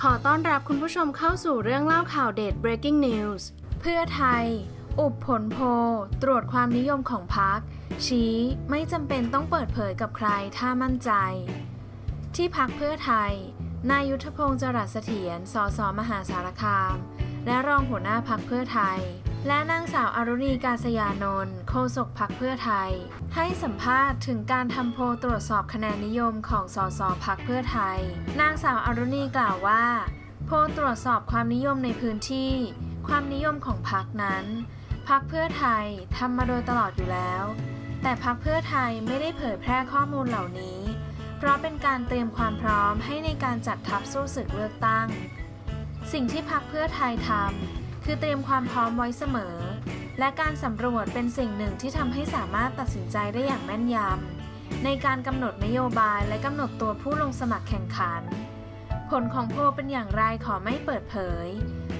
ขอต้อนรับคุณผู้ชมเข้าสู่เรื่องเล่าข่าวเด็ด breaking news เพื่อไทย อุบผลโพลตรวจความนิยมของพรรคชี้ไม่จำเป็นต้องเปิดเผยกับใครถ้ามั่นใจ ที่พักเพื่อไทย นายุทธพงศ์จรัสเสถียร สส มหาสารคาม และรองหัวหน้าพักเพื่อไทย และนางสาวอรุณีกาศยานนท์โฆษกพักเพื่อไทย ให้สัมภาษณ์ถึงการทำโพลตรวจสอบคะแนนนิยมของสสพักเพื่อไทย นางสาวอรุณีกล่าวว่า โพลตรวจสอบความนิยมในพื้นที่ ความนิยมของพักนั้น พักเพื่อไทยทำมาโดยตลอดอยู่แล้ว แต่พักเพื่อไทยไม่ได้เผยแพร่ข้อมูลเหล่านี้ เพราะเป็นการเตรียมความพร้อมให้ในการจัดทัพสู้ศึกเลือกตั้ง สิ่งที่พักเพื่อไทยทำ คือเตรียมความพร้อมไว้เสมอ และการสำรวจเป็นสิ่งหนึ่งที่ทำให้สามารถตัดสินใจได้อย่างแม่นยำในการกำหนดนโยบายและกำหนดตัวผู้ลงสมัครแข่งขัน ผลของโพลเป็นอย่างไรขอไม่เปิดเผย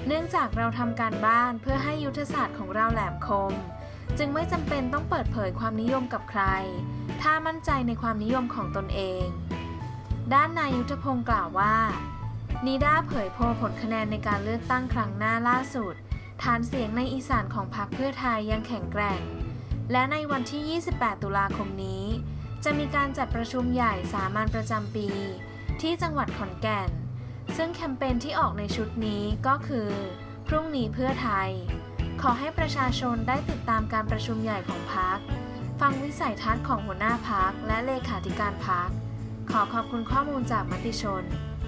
เนื่องจากเราทำการบ้านเพื่อให้ยุทธศาสตร์ของเราแหลมคม จึงไม่จำเป็นต้องเปิดเผยความนิยมกับใคร ถ้ามั่นใจในความนิยมของตนเอง ด้านนายยุทธพงศ์กล่าวว่า นิด้าเผยโพลผลคะแนนในการเลือกตั้งครั้งหน้าล่าสุด ฐานเสียงในอีสานของพรรคเพื่อไทยยังแข็งแกร่ง และในวันที่ 28 ตุลาคมนี้ จะมีการจัดประชุมใหญ่สามัญประจำปี ที่จังหวัดขอนแก่น ซึ่งแคมเปญที่ออกในชุดนี้ก็คือ พรุ่งนี้เพื่อไทย ขอให้ประชาชนได้ติดตามการประชุมใหญ่ของพรรคฟังวิสัยทัศน์ของหัวหน้าพักและเลขาธิการพัก ขอขอบคุณข้อมูลจากมติชน